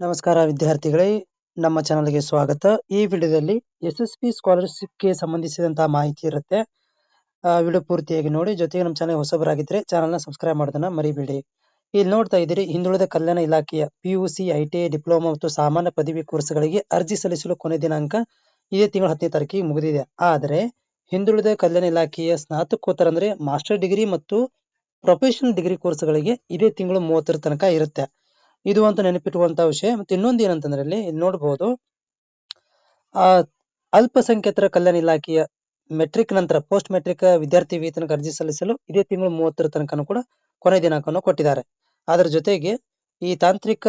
ನಮಸ್ಕಾರ ವಿದ್ಯಾರ್ಥಿಗಳೇ, ನಮ್ಮ ಚಾನಲ್ಗೆ ಸ್ವಾಗತ. ಈ ವಿಡಿಯೋದಲ್ಲಿ ಎಸ್ ಎಸ್ ಪಿ ಸ್ಕಾಲರ್ಶಿಪ್ಗೆ ಸಂಬಂಧಿಸಿದಂತಹ ಮಾಹಿತಿ ಇರುತ್ತೆ. ವಿಡಿಯೋ ಪೂರ್ತಿಯಾಗಿ ನೋಡಿ, ಜೊತೆಗೆ ನಮ್ಮ ಚಾನಲ್ ಹೊಸಬರಾಗಿದ್ರೆ ಚಾನಲ್ನ ಸಬ್ಸ್ಕ್ರೈಬ್ ಮಾಡೋದನ್ನ ಮರಿಬೇಡಿ. ಇಲ್ಲಿ ನೋಡ್ತಾ ಇದ್ದೀರಿ, ಹಿಂದುಳಿದ ಕಲ್ಯಾಣ ಇಲಾಖೆಯ P U C, I T I, diploma ಮತ್ತು ಸಾಮಾನ್ಯ ಪದವಿ ಕೋರ್ಸ್ಗಳಿಗೆ ಅರ್ಜಿ ಸಲ್ಲಿಸಲು ಕೊನೆ ದಿನಾಂಕ ಇದೇ ತಿಂಗಳ ಹತ್ತನೇ ತಾರೀಕಿಗೆ ಮುಗಿದಿದೆ. ಆದರೆ, ಹಿಂದುಳಿದ ಕಲ್ಯಾಣ ಇಲಾಖೆಯ ಸ್ನಾತಕೋತ್ತರ ಅಂದ್ರೆ ಮಾಸ್ಟರ್ ಡಿಗ್ರಿ ಮತ್ತು ಪ್ರೊಫೆಷನಲ್ ಡಿಗ್ರಿ ಕೋರ್ಸ್ಗಳಿಗೆ ಇದೇ ತಿಂಗಳು ಮೂವತ್ತರ ತನಕ ಇರುತ್ತೆ. ಇದು ಅಂತ ನೆನಪಿಟ್ಟುವಂತ ವಿಷಯ. ಮತ್ತೆ ಇನ್ನೊಂದು ಏನಂತಂದ್ರೆ ಇಲ್ಲಿ ನೋಡಬಹುದು ಆ ಅಲ್ಪಸಂಖ್ಯಾತರ ಕಲ್ಯಾಣ ಇಲಾಖೆಯ ಮೆಟ್ರಿಕ್ ನಂತರ ಪೋಸ್ಟ್ ಮೆಟ್ರಿಕ್ ವಿದ್ಯಾರ್ಥಿ ವೇತನಕ್ಕೆ ಅರ್ಜಿ ಸಲ್ಲಿಸಲು ಇದೇ ತಿಂಗಳು ಮೂವತ್ತರ ತನಕನೂ ಕೂಡ ಕೊನೆ ದಿನಾಂಕವನ್ನು ಕೊಟ್ಟಿದ್ದಾರೆ. ಅದರ ಜೊತೆಗೆ ಈ ತಾಂತ್ರಿಕ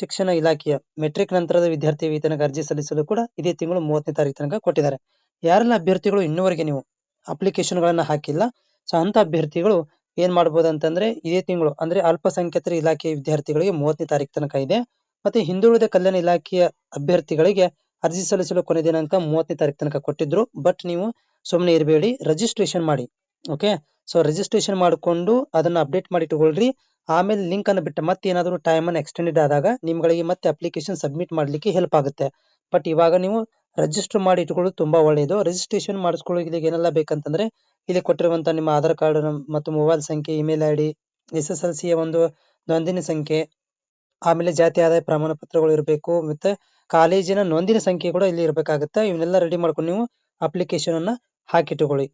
ಶಿಕ್ಷಣ ಇಲಾಖೆಯ ಮೆಟ್ರಿಕ್ ನಂತರದ ವಿದ್ಯಾರ್ಥಿ ವೇತನಕ್ಕೆ ಅರ್ಜಿ ಸಲ್ಲಿಸಲು ಕೂಡ ಇದೇ ತಿಂಗಳು ಮೂವತ್ತನೇ ತಾರೀಕು ತನಕ ಕೊಟ್ಟಿದ್ದಾರೆ. ಯಾರೆಲ್ಲ ಅಭ್ಯರ್ಥಿಗಳು ಇನ್ನೂವರೆಗೆ ನೀವು ಅಪ್ಲಿಕೇಶನ್ ಗಳನ್ನ ಹಾಕಿಲ್ಲ, ಸೊ ಅಂತ ಅಭ್ಯರ್ಥಿಗಳು ಏನ್ ಮಾಡ್ಬೋದು ಅಂತಂದ್ರೆ, ಇದೇ ತಿಂಗಳು, ಅಂದ್ರೆ ಅಲ್ಪಸಂಖ್ಯಾತರ ಇಲಾಖೆಯ ವಿದ್ಯಾರ್ಥಿಗಳಿಗೆ ಮೂವತ್ತನೇ ತಾರೀಕು ತನಕ ಇದೆ. ಮತ್ತೆ ಹಿಂದುಳಿದ ಕಲ್ಯಾಣ ಇಲಾಖೆಯ ಅಭ್ಯರ್ಥಿಗಳಿಗೆ ಅರ್ಜಿ ಸಲ್ಲಿಸಲು ಕೊನೆ ದಿನಾಂಕ ಮೂವತ್ತನೇ ತಾರೀಕು ತನಕ ಕೊಟ್ಟಿದ್ರು. ಬಟ್ ನೀವು ಸುಮ್ಮನೆ ಇರಬೇಡಿ ರಿಜಿಸ್ಟ್ರೇಷನ್ ಮಾಡಿ ಓಕೆ ಸೊ ರಿಜಿಸ್ಟ್ರೇಷನ್ ಮಾಡಿಕೊಂಡು ಅದನ್ನ ಅಪ್ಡೇಟ್ ಮಾಡಿ ಇಟ್ಕೊಳ್ರಿ. ಆಮೇಲೆ ಲಿಂಕ್ ಅನ್ನು ಬಿಟ್ಟು ಮತ್ತೆ ಏನಾದರೂ ಟೈಮ್ ಅನ್ನು ಎಕ್ಸ್ಟೆಂಡೆಡ್ ಆದಾಗ ನಿಮ್ಗಳಿಗೆ ಮತ್ತೆ ಅಪ್ಲಿಕೇಶನ್ ಸಬ್ಮಿಟ್ ಮಾಡ್ಲಿಕ್ಕೆ ಹೆಲ್ಪ್ ಆಗುತ್ತೆ. ಬಟ್ ಇವಾಗ ನೀವು ರಿಜಿಸ್ಟರ್ ಮಾಡಿ ಇಟ್ಕೊಳ್ಳೋದು ತುಂಬಾ ಒಳ್ಳೆಯದು ರಿಜಿಸ್ಟ್ರೇಷನ್ ಮಾಡಿಸ್ಕೊಳ್ಳೋಕೆ ಏನೆಲ್ಲ ಬೇಕಂತಂದ್ರೆ, ಇಲ್ಲಿ ಕೊಟ್ಟಿರುವಂತಹ ನಿಮ್ಮ ಆಧಾರ್ ಕಾರ್ಡ್ ಮತ್ತು ಮೊಬೈಲ್ ಸಂಖ್ಯೆ email I D S S L ಸಿಯ ಒಂದು ನೋಂದಣಿ ಸಂಖ್ಯೆ, ಆಮೇಲೆ ಜಾತಿ ಆದಾಯ ಪ್ರಮಾಣ ಪತ್ರಗಳು ಇರಬೇಕು, ಮತ್ತೆ ಕಾಲೇಜಿನ ನೋಂದಣಿ ಸಂಖ್ಯೆ ಕೂಡ ಇಲ್ಲಿ ಇರಬೇಕಾಗುತ್ತೆ. ಇವನ್ನೆಲ್ಲ ರೆಡಿ ಮಾಡ್ಕೊಂಡು ನೀವು ಅಪ್ಲಿಕೇಶನ್ ಅನ್ನ ಹಾಕಿಟ್ಟುಕೊಳ್ಳಿ